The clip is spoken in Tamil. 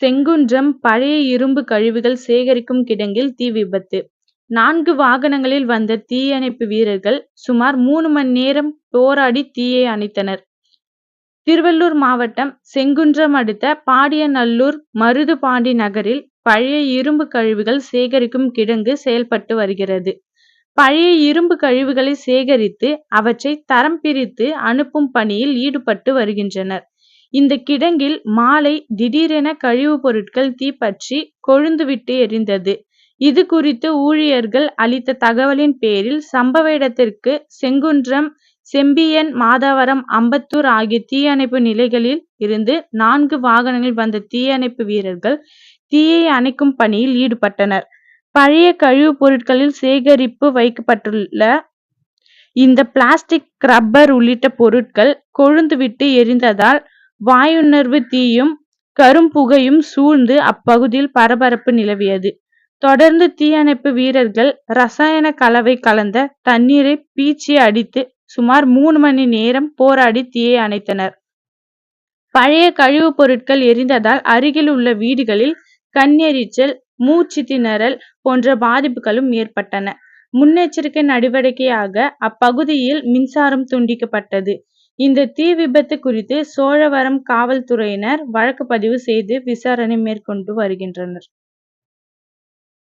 செங்குன்றம் பழைய இரும்பு கழிவுகள் சேகரிக்கும் கிடங்கில் தீ விபத்து. நான்கு வாகனங்களில் வந்த தீயணைப்பு வீரர்கள் சுமார் மூணு மணி நேரம் போராடி தீயை அணைத்தனர். திருவள்ளூர் மாவட்டம் செங்குன்றம் அடுத்த பாடியநல்லூர் மருதுபாண்டி நகரில் பழைய இரும்பு கழிவுகள் சேகரிக்கும் கிடங்கு செயல்பட்டு வருகிறது. பழைய இரும்பு கழிவுகளை சேகரித்து அவற்றை தரம் பிரித்து அனுப்பும் பணியில் ஈடுபட்டு வருகின்றனர். இந்த கிடங்கில் மாலை திடீரென கழிவுப் பொருட்கள் தீப்பற்றி கொழுந்துவிட்டு எரிந்தது. இது குறித்து ஊழியர்கள் அளித்த தகவலின் பேரில் சம்பவ இடத்திற்கு செங்குன்றம் செம்பியன் மாதவரம் அம்பத்தூர் ஆகிய தீயணைப்பு நிலைகளில் இருந்து நான்கு வாகனங்களில் வந்த தீயணைப்பு வீரர்கள் தீயை அணைக்கும் பணியில் ஈடுபட்டனர். பழைய கழிவுப் பொருட்களில் சேகரிப்பு வைக்கப்பட்டுள்ள இந்த பிளாஸ்டிக் ரப்பர் உள்ளிட்ட பொருட்கள் கொழுந்துவிட்டு எரிந்ததால் வாயுணர்வு தீயும் கரும்புகையும் சூழ்ந்து அப்பகுதியில் பரபரப்பு நிலவியது. தொடர்ந்து தீயணைப்பு வீரர்கள் ரசாயன கலவை கலந்த தண்ணீரை பீச்சி அடித்து சுமார் மூணு மணி நேரம் போராடி தீயை அணைத்தனர். பழைய கழிவுப் பொருட்கள் எரிந்ததால் அருகில் உள்ள வீடுகளில் கண்ணெரிச்சல் மூச்சு திணறல் போன்ற பாதிப்புகளும் ஏற்பட்டன. முன்னெச்சரிக்கை நடவடிக்கையாக அப்பகுதியில் மின்சாரம் துண்டிக்கப்பட்டது. இந்த தீ விபத்து குறித்து சோழவரம் காவல்துறையினர் வழக்கு பதிவு செய்து விசாரணை மேற்கொண்டு வருகின்றனர்.